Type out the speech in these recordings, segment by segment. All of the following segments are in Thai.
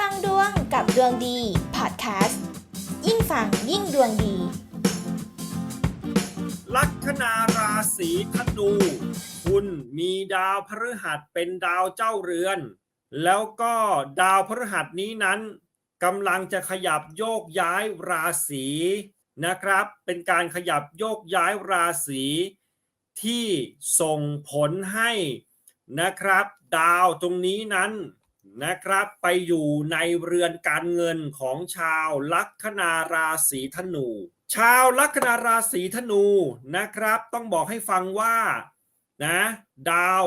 ฟังดวงกับดวงดีพอดแคสต์ยิ่งฟังยิ่งดวงดี ลัคนาราศีธนู คุณมีดาวพฤหัสเป็นดาวเจ้าเรือน แล้วก็ดาวพฤหัสนี้นั้นกำลังจะขยับโยกย้ายราศีนะครับ เป็นการขยับโยกย้ายราศีที่ส่งผลให้นะครับ ดาวตรงนี้นั้น นะครับ ไปอยู่ในเรือนการเงินของชาวลัคนาราศีธนู ชาวลัคนาราศีธนูนะครับ ต้องบอกให้ฟังว่านะดาว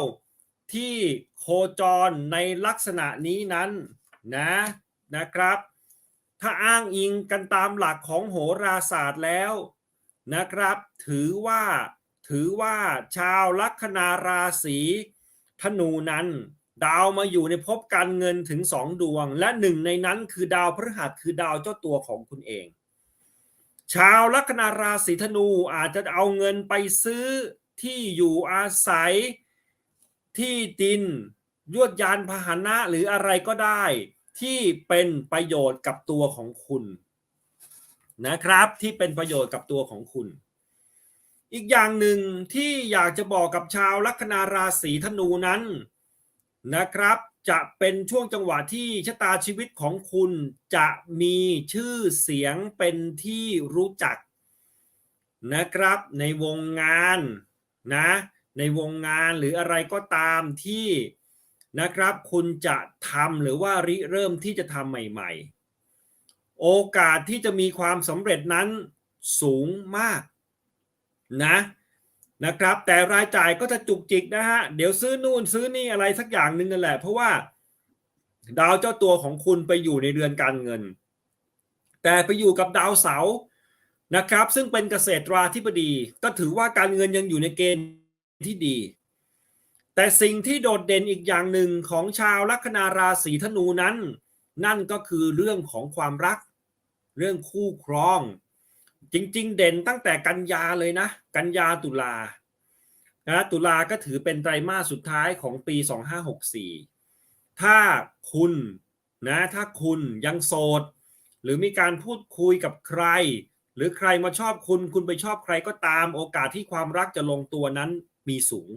ที่โคจรในลักษณะนี้นั้นนะนะครับ ถ้าอ้างอิงกันตามหลักของโหราศาสตร์แล้วนะครับ ถือว่าถือว่าชาวลัคนาราศีธนูนั้น ดาวมาอยู่ในภพการเงินถึงสองดวง และหนึ่งในนั้นคือดาวพฤหัสคือดาวเจ้าตัวของคุณเอง ชาวลัคนาราศีธนูอาจจะเอาเงินไปซื้อที่อยู่อาศัยที่ดินยวดยานพาหนะหรืออะไรก็ได้ที่เป็นประโยชน์กับตัวของคุณนะครับที่เป็นประโยชน์กับตัวของคุณ อีกอย่างหนึ่งที่อยากจะบอกกับชาวลัคนาราศีธนูนั้น นะครับ จะเป็นช่วงจังหวะที่ชะตาชีวิตของคุณจะมีชื่อเสียงเป็นที่รู้จักนะครับ ในวงงานนะ ในวงงานหรืออะไรก็ตามที่นะครับ คุณจะทำหรือว่าริเริ่มที่จะทำใหม่ ๆ โอกาสที่จะมีความสำเร็จนั้นสูงมากนะ นะครับ แต่รายจ่ายก็จะจุกจิกนะฮะ เดี๋ยวซื้อนู่นซื้อนี่อะไรสักอย่างหนึ่งนั่นแหละ เพราะว่าดาวเจ้าตัวของคุณไปอยู่ในเรือนการเงิน แต่ไปอยู่กับดาวเสาร์นะครับ ซึ่งเป็นเกษตราธิบดี ก็ถือว่าการเงินยังอยู่ในเกณฑ์ที่ดี แต่สิ่งที่โดดเด่นอีกอย่างหนึ่งของชาวลัคนาราศีธนูนั้น นั่นก็คือเรื่องของความรัก เรื่องคู่ครอง จริง ๆ เด่นตั้งแต่กันยาเลยนะ กันยาตุลานะตุลาก็ถือเป็นไตรมาสสุดท้ายของปี 2564 ถ้าคุณนะถ้าคุณยังโสด หรือมีการพูดคุยกับใคร หรือใครมาชอบคุณคุณไปชอบใครก็ตามโอกาสที่ความรักจะลงตัวนั้นมีสูง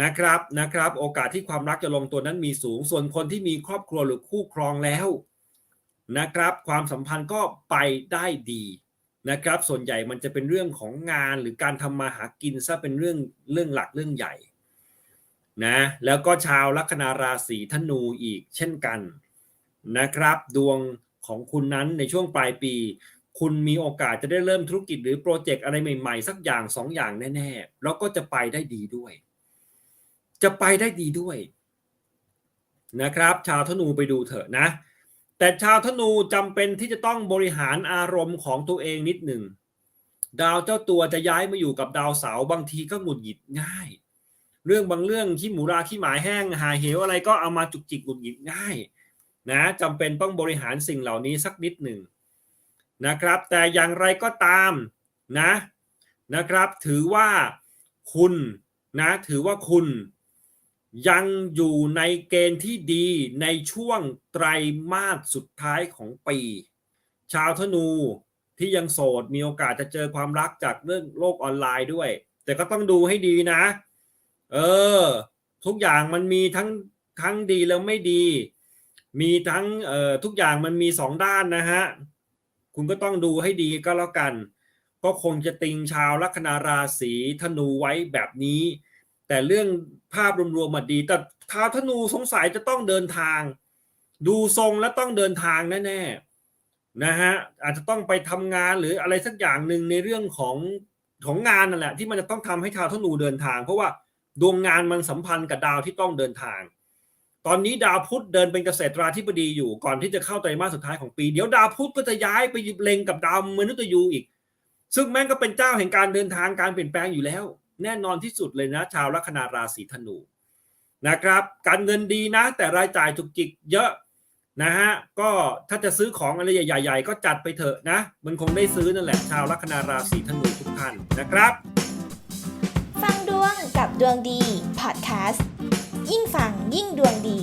นะครับนะครับ โอกาสที่ความรักจะลงตัวนั้นมีสูง ส่วนคนที่มีครอบครัวหรือคู่ครองแล้ว นะครับ ความสัมพันธ์ก็ไปได้ดีนะครับ ส่วนใหญ่มันจะเป็นเรื่องของงานหรือการทำมาหากินซะเป็นเรื่องเรื่องหลักเรื่องใหญ่นะแล้วก็ชาวลัคนาราศีธนูอีกเช่นกันนะครับ ดวงของคุณนั้นในช่วงปลายปี คุณมีโอกาสจะได้เริ่มธุรกิจหรือโปรเจกต์อะไรใหม่ๆ สักอย่างสองอย่างแน่ๆ แล้วก็จะไปได้ดีด้วย จะไปได้ดีด้วยนะครับ ชาวธนูไปดูเถอะนะ แต่ชาวธนูจำเป็นที่จะต้องบริหารอารมณ์ของตัวเองนิดหนึ่ง ดาวเจ้าตัวจะย้ายมาอยู่กับดาวเสาบางทีก็หงุดหงิดง่าย เรื่องบางเรื่องขี้หมูราขี้หมาแห้ง หาเหวอะไรก็เอามาจุกจิกหงุดหงิดง่าย นะจำเป็นต้องบริหารสิ่งเหล่านี้สักนิดหนึ่งนะครับ แต่อย่างไรก็ตามนะนะครับ ถือว่าคุณนะถือว่าคุณ ยังอยู่ในเกณฑ์ที่ดีในช่วงไตรมาสสุดท้ายของปี ชาวธนูที่ยังโสดมีโอกาสจะเจอความรักจากเรื่องโลกออนไลน์ด้วย แต่ก็ต้องดูให้ดีนะ เออ ทุกอย่างมันมีทั้งทั้งดีแล้วไม่ดี มีทั้งเอ่อทุกอย่างมันมีสองด้านนะฮะ คุณก็ต้องดูให้ดีก็แล้วกัน ก็คงจะติงชาวลัคนาราศีธนูไว้แบบนี้ แต่เรื่องภาพรวมๆมาดี แต่ชาวธนูสงสัยจะต้องเดินทาง ดูทรงและต้องเดินทางแน่ๆนะฮะอาจจะต้องไปทำงานหรืออะไรสักอย่างหนึ่งในเรื่องของของงานนั่นแหละ ที่มันจะต้องทำให้ชาวธนูเดินทาง เพราะว่าดวงงานมันสัมพันธ์กับดาวที่ต้องเดินทาง ตอนนี้ดาวพุธเดินเป็นเกษตราธิบดีอยู่ก่อนที่จะเข้าไตรมาสสุดท้ายของปี เดี๋ยวดาวพุธก็จะย้ายไปเล็งกับดาวมนุษย์ยูอีก ซึ่งแม่งก็เป็นเจ้าแห่งการเดินทางการเปลี่ยนแปลงอยู่แล้ว แน่นอนที่สุดเลยนะ ชาวลัคนาราศีธนูนะครับ การเงินดีนะ แต่รายจ่ายจุกจิกเยอะนะฮะก็ถ้าจะซื้อของอะไรใหญ่ ๆ ก็จัดไปเถอะนะ มันคงได้ซื้อนั่นแหละ ชาวลัคนาราศีธนูทุกท่านนะครับ ฟังดวงกับดวงดีพอดแคสต์ยิ่งฟังยิ่งดวงดี